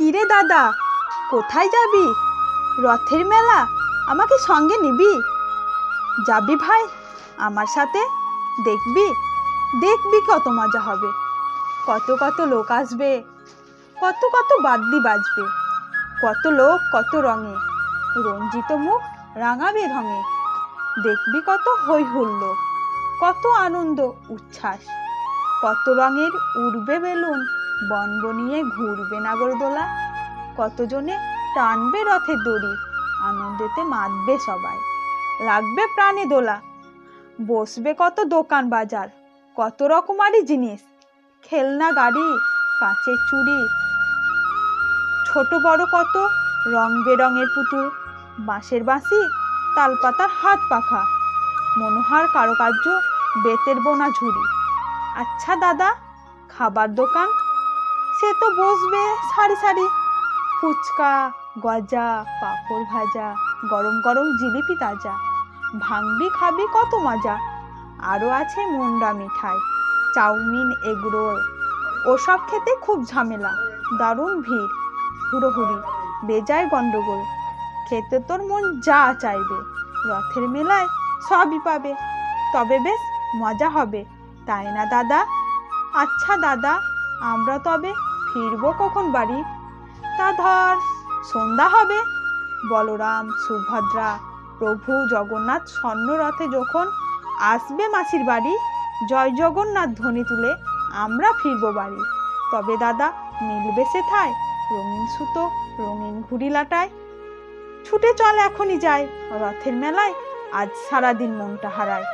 কিরে দাদা? কোথায় যাবি? রথের মেলা আমাকে সঙ্গে নিবি? যাবি ভাই, আমার সাথে দেখবি? দেখবি কত মজা হবে। কত কত লোক আসবে, কত কত বাদ্যি বাজবে, কত লোক কত রঙে, রঞ্জিত মুখ রাঙাবে রঙে। দেখবি কত হই হুল্লো কত আনন্দ, উচ্ছ্বাস, কত রঙের উড়বে বেলুন বন বনিয়ে ঘুরবে নাগরদোলা। কতজনে টানবে রথের দড়ি, আনন্দেতে মাতবে সবাই। লাগবে প্রাণে দোলা। বসবে কত দোকান বাজার, কত রকমারি জিনিস। খেলনা গাড়ি, কাঁচের চুড়ি। ছোট বড় কত রং বেরঙের পুতুল, বাঁশের বাঁশি, তালপাতার হাত পাখা। মনোহার কারুকার্য, বেতের বোনা ঝুড়ি। আচ্ছা দাদা, খাবার দোকান সে তো বসবে সারি সারি। ফুচকা, গজা, পাঁপড় ভাজা, গরম গরম জিলিপি তাজা। ভাঙবি খাবি কত মজা। আরও আছে মুন্ডা মিঠাই, চাউমিন, এগরোল। ওসব খেতে খুব ঝামেলা, দারুণ ভিড়, হুড়োহুড়ি, বেজায় গন্ডগোল খেতে তোর মন যা চাইবে, রথের মেলায় সবই পাবে। তবে বেশ মজা হবে, তাই না দাদা? আচ্ছা দাদা, আমরা তবে ফিরবো কখন বাড়ি? তা ধর, সন্ধ্যা হবে। বলরাম, সুভদ্রা, প্রভু জগন্নাথ স্বর্ণরথে যখন আসবে মাসির বাড়ি, জয় জগন্নাথ ধ্বনি তুলে আমরা ফিরবো বাড়ি। তবে দাদা, মিলবে সেথায়? রঙিন সুতো, রঙিন ঘুড়ি লাটায় ছুটে চল এখনই যাই, রথের মেলায়। আজ সারাদিন মনটা হারায়।